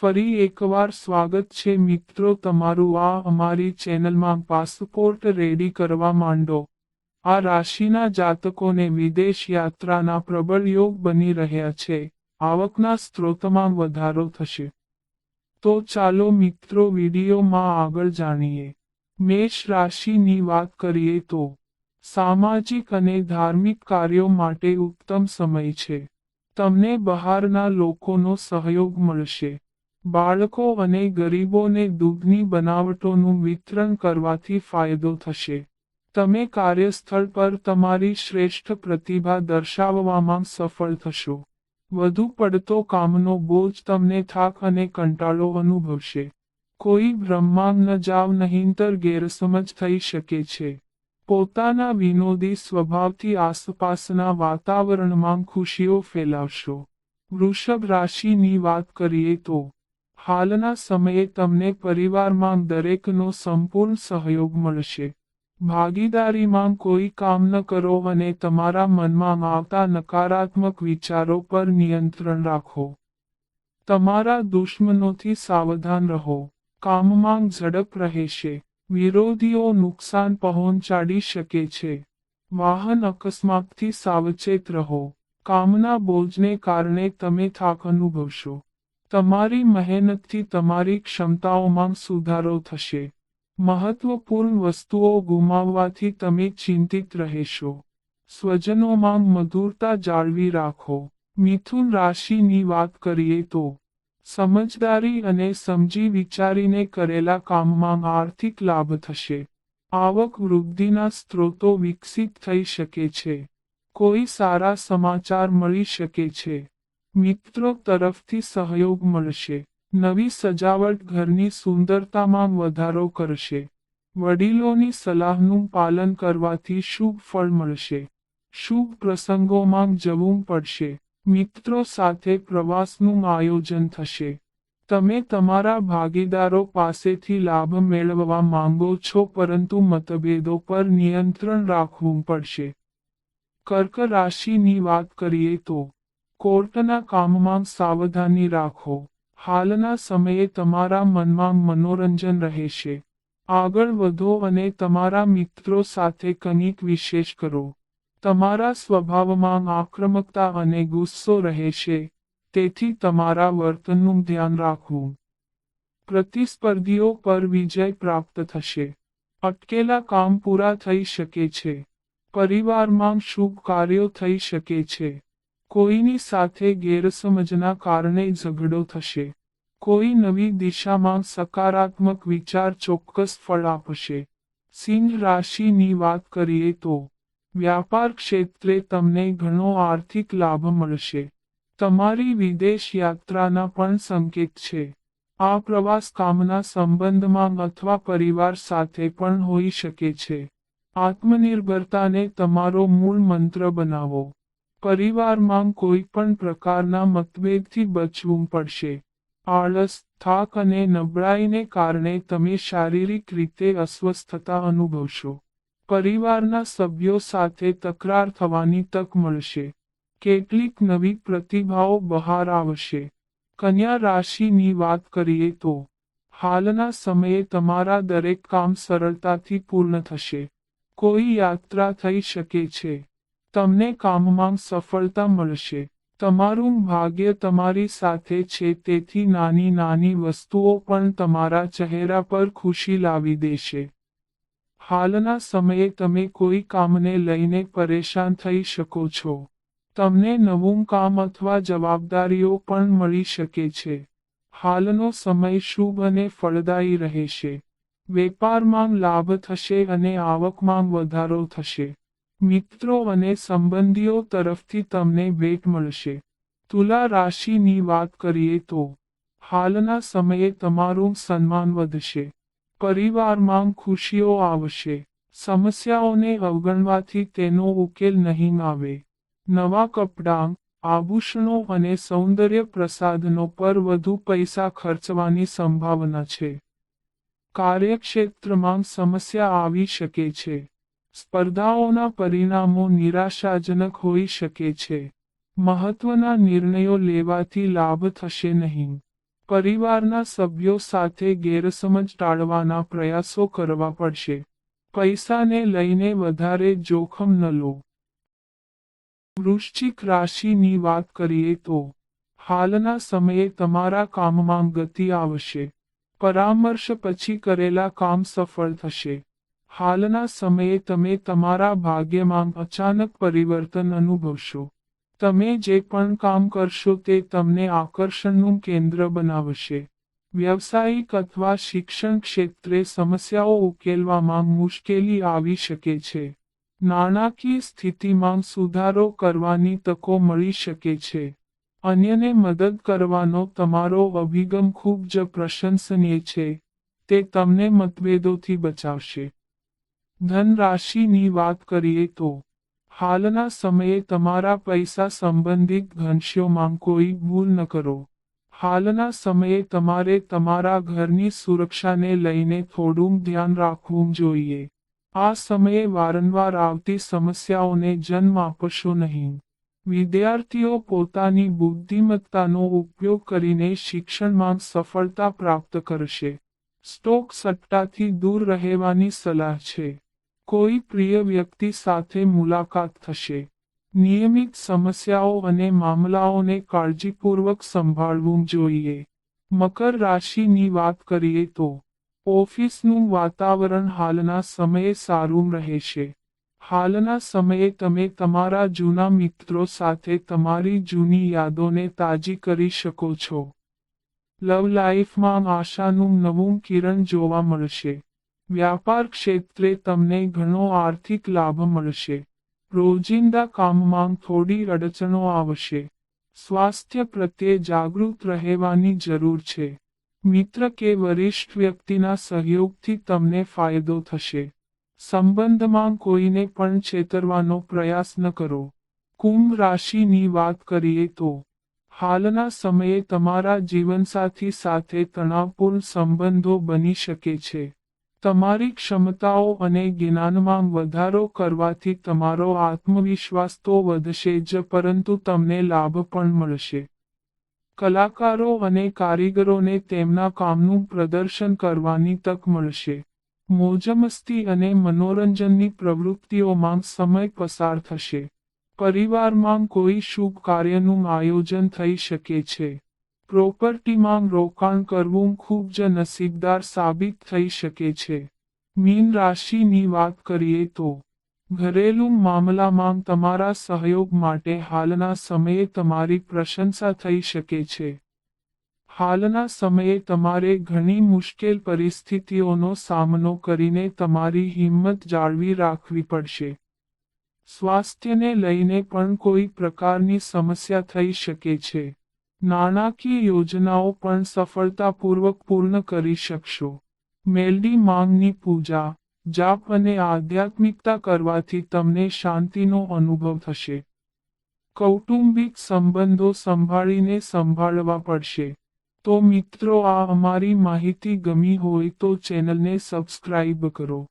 ફરી એકવાર સ્વાગત છે મિત્રો તમારું આ અમારી ચેનલમાં પાસપોર્ટ રેડી કરવા માંડો. આ રાશિના જાતકોને વિદેશ યાત્રાના પ્રબળ યોગ બની રહ્યા છે. આવકના સ્ત્રોતમાં વધારો થશે. તો ચાલો મિત્રો વિડીયોમાં આગળ જાણીએ. મેષ રાશિની વાત કરીએ તો સામાજિક અને ધાર્મિક કાર્યો માટે ઉત્તમ સમય છે. તમને બહારના લોકોનો સહયોગ મળશે. બાળકો અને ગરીબોને દૂધની બનાવટોનું વિતરણ કરવાથી ફાયદો થશે. તમે કાર્યસ્થળ પર તમારી શ્રેષ્ઠ પ્રતિભા દર્શાવવામાં સફળ થશો. વધુ પડતો કામનો બોજ તમને થાક અને કંટાળો અનુભવશે. કોઈ બ્રહ્માંડ ન જાવ, નહીંતર ગેરસમજ થઈ શકે છે. પોતાના વિનોદી સ્વભાવથી આસપાસના વાતાવરણમાં ખુશીઓ ફેલાવશો. વૃષભ રાશિની વાત કરીએ તો હાલના સમયે તમને પરિવારમાં દરેકનો સંપૂર્ણ સહયોગ મળશે. ભાગીદારીમાં કોઈ કામ ન કરો અને તમારા મનમાં આવતા નકારાત્મક વિચારો પર નિયંત્રણ રાખો. તમારા દુશ્મનોથી સાવધાન રહો. કામમાં ઝડપ રહેશે. વિરોધીઓ નુકસાન પહોંચાડી શકે છે. વાહન અકસ્માતથી સાવચેત રહો. કામના બોજને કારણે તમે થાક અનુભવશો. તમારી મહેનતથી તમારી ક્ષમતાઓમાં સુધારો થશે. મહત્વપૂર્ણ વસ્તુઓ ગુમાવવાથી તમે ચિંતિત રહેશો. સ્વજનોમાં મધુરતા જાળવી રાખો. મિથુન રાશિની વાત કરીએ તો, સમજદારી અને સમજી વિચારીને કરેલા કામમાં આર્થિક લાભ થશે. આવક વૃદ્ધિના સ્ત્રોતો વિકસિત થઈ શકે છે. કોઈ સારા સમાચાર મળી શકે છે. મિત્રો તરફથી સહયોગ મળશે. નવી સજાવટ ઘરની સુંદરતામાં વધારો કરશે. વડીલોની સલાહનું પાલન કરવાથી શુભ ફળ મળશે. શુભ પ્રસંગોમાં જવું પડશે. મિત્રો સાથે પ્રવાસનું આયોજન થશે. તમે તમારા ભાગીદારો પાસેથી લાભ મેળવવા માંગો છો પરંતુ મતભેદો પર નિયંત્રણ રાખવું પડશે. કર્ક રાશિની વાત કરીએ તો કોર્ટના કામમાં સાવધાની રાખો. હાલના સમયે તમારા મનમાં મનોરંજન રહેશે. આગળ વધો અને તમારા મિત્રો સાથે કંઈક વિશેષ કરો. તમારા સ્વભાવમાં આક્રમકતા અને ગુસ્સો રહેશે. તેથી તમારા વર્તનનું ધ્યાન રાખવું. પ્રતિસ્પર્ધીઓ પર વિજય પ્રાપ્ત થશે. અટકેલા કામ પૂરા થઈ શકે છે. પરિવારમાં શુભ કાર્યો થઈ શકે છે. કોઈની સાથે ગેરસમજના કારણે ઝઘડો થશે. કોઈ નવી દિશામાં સકારાત્મક વિચાર ચોક્કસ ફળ આપશે. સિંહ રાશિની વાત કરીએ તો, વ્યાપાર ક્ષેત્રે તમને ઘણો આર્થિક લાભ મળશે. તમારી વિદેશ યાત્રાના પણ સંકેત છે. આ પ્રવાસ કામના સંબંધમાં અથવા પરિવાર સાથે પણ હોઈ શકે છે. આત્મનિર્ભરતાને તમારો મૂળ મંત્ર બનાવો. પરિવારમાં કોઈ પણ પ્રકારના મતભેદથી બચવું પડશે. આળસ, થાક અને નબળાઈને કારણે તમે શારીરિક રીતે અસ્વસ્થતા અનુભવશો. પરિવારના સભ્યો સાથે તકરાર થવાની તક મળશે. કેટલીક નવી પ્રતિભાઓ બહાર આવશે. કન્યા રાશિની વાત કરીએ તો, હાલના સમયે તમારા દરેક કામ સરળતાથી પૂર્ણ થશે. કોઈ યાત્રા થઈ શકે છે. તમને કામમાં સફળતા મળશે. તમારું ભાગ્ય તમારી સાથે છે, તેથી નાની નાની વસ્તુઓ પણ તમારા ચહેરા પર ખુશી લાવી દેશે. હાલના સમયે તમે કોઈ કામને લઈને પરેશાન થઈ શકો છો. તમને નવું કામ અથવા જવાબદારીઓ પણ મળી શકે છે. હાલનો સમય શુભ અને ફળદાયી રહેશે. વેપારમાં લાભ થશે અને આવકમાં વધારો થશે. મિત્રો અને સંબંધીઓ તરફથી તમને ભેટ મળશે. તુલા રાશિની વાત કરીએ તો, હાલના સમયે તમારું સન્માન વધશે. પરિવારમાં ખુશીઓ આવશે. સમસ્યાઓને અવગણવાથી તેનો ઉકેલ નહીં આવે. નવા કપડાં, આભૂષણો અને સૌંદર્ય પ્રસાધનો પર વધુ પૈસા ખર્ચવાની સંભાવના છે. કાર્યક્ષેત્રમાં સમસ્યા આવી શકે છે. સ્પર્ધાઓના પરિણામો નિરાશાજનક હોઈ શકે છે. મહત્વના નિર્ણયો લેવાથી લાભ થશે નહીં. પરિવારના સભ્યો સાથે ગેરસમજ ટાળવાના પ્રયાસો કરવા પડશે. પૈસાને લઈને વધારે જોખમ ન લો. વૃશ્ચિક રાશિની વાત કરીએ તો, હાલના સમયે તમારા કામમાં ગતિ આવશે. પરામર્શ પછી કરેલા કામ સફળ થશે. હાલના સમયે તમે તમારા ભાગ્યમાં અચાનક પરિવર્તન અનુભવશો. તમે જે પણ કામ કરશો તે તમને આકર્ષણનું કેન્દ્ર બનાવશે. વ્યવસાયિક અથવા શિક્ષણ ક્ષેત્રે સમસ્યાઓ ઉકેલવામાં મુશ્કેલી આવી શકે છે. નાણાકીય સ્થિતિમાં સુધારો કરવાની તકો મળી શકે છે. અન્યને મદદ કરવાનો તમારો અભિગમ ખૂબ જ પ્રશંસનીય છે. તે તમને મતભેદોથી બચાવશે. ધન રાશિની વાત કરીએ તો, હાલના સમયે તમારા પૈસા સંબંધિત ઘનશ્યોમાં કોઈ ભૂલ ન કરો. હાલના સમયે તમારે તમારા ઘરની સુરક્ષાને લઈને થોડું ધ્યાન રાખવું જોઈએ. આ સમયે વારંવાર આવતી સમસ્યાઓને જન્મ આપશો નહીં. વિદ્યાર્થીઓ પોતાની બુદ્ધિમત્તાનો ઉપયોગ કરીને શિક્ષણમાં સફળતા પ્રાપ્ત કરશે. સ્ટોક સટ્ટાથી દૂર રહેવાની સલાહ છે. કોઈ પ્રિય વ્યક્તિ સાથે મુલાકાત થશે. નિયમિત સમસ્યાઓ અને મામલાઓને કાળજીપૂર્વક સંભાળવું જોઈએ. મકર રાશિની વાત કરીએ તો, ઓફિસનું વાતાવરણ હાલના સમયે સારું રહેશે. હાલના સમયે તમે તમારા જૂના મિત્રો સાથે તમારી જૂની યાદોને તાજી કરી શકો છો. લવ લાઈફમાં આશાનું નવું કિરણ જોવા મળશે. વ્યાપાર ક્ષેત્રે તમને ઘણો આર્થિક લાભ મળશે. રોજિંદા કામમાં થોડી અડચણો આવશે. સ્વાસ્થ્ય પ્રત્યે જાગૃત રહેવાની જરૂર છે. મિત્ર કે વરિષ્ઠ વ્યક્તિના સહયોગથી તમને ફાયદો થશે. સંબંધમાં કોઈને પણ છેતરવાનો પ્રયાસ ન કરો. કુંભ રાશિની વાત કરીએ તો, હાલના સમયે તમારા જીવનસાથી સાથે તણાવપૂર્ણ સંબંધો બની શકે છે. તમારી ક્ષમતાઓ અને જ્ઞાનમાં વધારો કરવાથી તમારો આત્મવિશ્વાસ તો વધશે જ, પરંતુ તમને લાભ પણ મળશે. કલાકારો અને કારીગરોને તેમના કામનું પ્રદર્શન કરવાની તક મળશે. મોજમસ્તી અને મનોરંજનની પ્રવૃત્તિઓમાં સમય પસાર થશે. પરિવારમાં કોઈ શુભ કાર્યનું આયોજન થઈ શકે છે. પ્રોપર્ટીમાં રોકાણ કરવું ખૂબ જ નસીબદાર સાબિત થઈ શકે છે. મીન રાશિની વાત કરીએ તો, ઘરેલું મામલામાં તમારા સહયોગ માટે હાલના સમયે તમારી પ્રશંસા થઈ શકે છે. હાલના સમયે તમારે ઘણી મુશ્કેલ પરિસ્થિતિઓનો સામનો કરીને તમારી હિંમત જાળવી રાખવી પડશે. સ્વાસ્થ્યને લઈને પણ કોઈ પ્રકારની સમસ્યા થઈ શકે છે. નાણાકીય યોજનાઓ પણ સફળતાપૂર્વક પૂર્ણ કરી શકશો. મેલડી માંગની પૂજા, જાપ અને આધ્યાત્મિકતા કરવાથી તમને શાંતિનો અનુભવ થશે. કૌટુંબિક સંબંધો સંભાળીને સંભાળવા પડશે. તો મિત્રો, આ અમારી માહિતી ગમી હોય તો ચેનલને સબસ્ક્રાઇબ કરો.